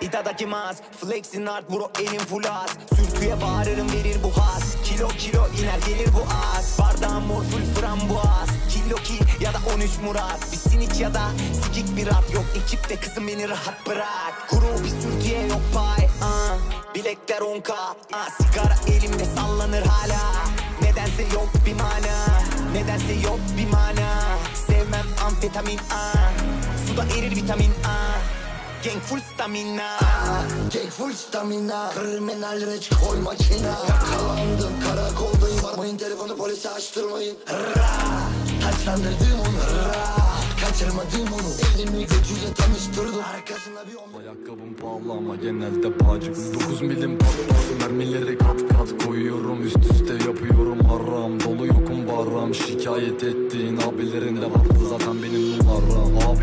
Itadakimas Flexin art bro elim full az. Sürtüye bağırırım verir bu haz. Kilo kilo iner gelir bu az. Bardağım mor full frambuaz. Kilo ki ya da 13 Murat. Bir siniç ya da sikik bir at. Yok ekipte kızım beni rahat bırak. Kuru bir sürtüye yok pay. Ah. Bilekler 10k ah. Sigara elimde sallanır hala. Nedense yok bir mana. Nedense yok bir mana. Sevmem amfetamin ah. Suda erir vitamin ah. Gang full stamina. Tek full stamina. Kriminal reç koy makina. Yakalandım karakoldayım. Armayın telefonu polise açtırmayın. Ra. Taçlandırdım onu Ra. Kaçırmadım onu. Elimi götüyle tanıştırdım. Arkasına bir on Ayakkabım pahalı ama genelde pacık. 9 milim patlar mermileri kat kat koyuyorum. Üst üste yapıyorum haram. Dolu yokum baram Şikayet ettiğin abilerin de vardı zaten benim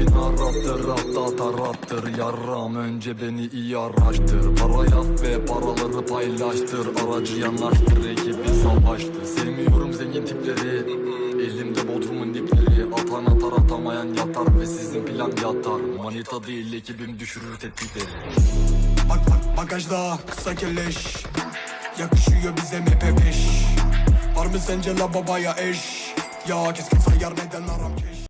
numaram Abin arattır hatta tarattır yarram Önce beni iyi araştır. Para yap ve paraları paylaştır. Aracı yanaştır ekibi savaştır. Sevmiyorum zengin tipleri. Elimde bodrumun dipleri Atan atar atamayan yatar Ve sizin plan yatar. Manita değil ekibim düşürür tetikleri Bak bak bagajda kısa keleş. Yakışıyor bize MP5 Var mı sence la babaya eş? Ya keskin sayar neden aram keş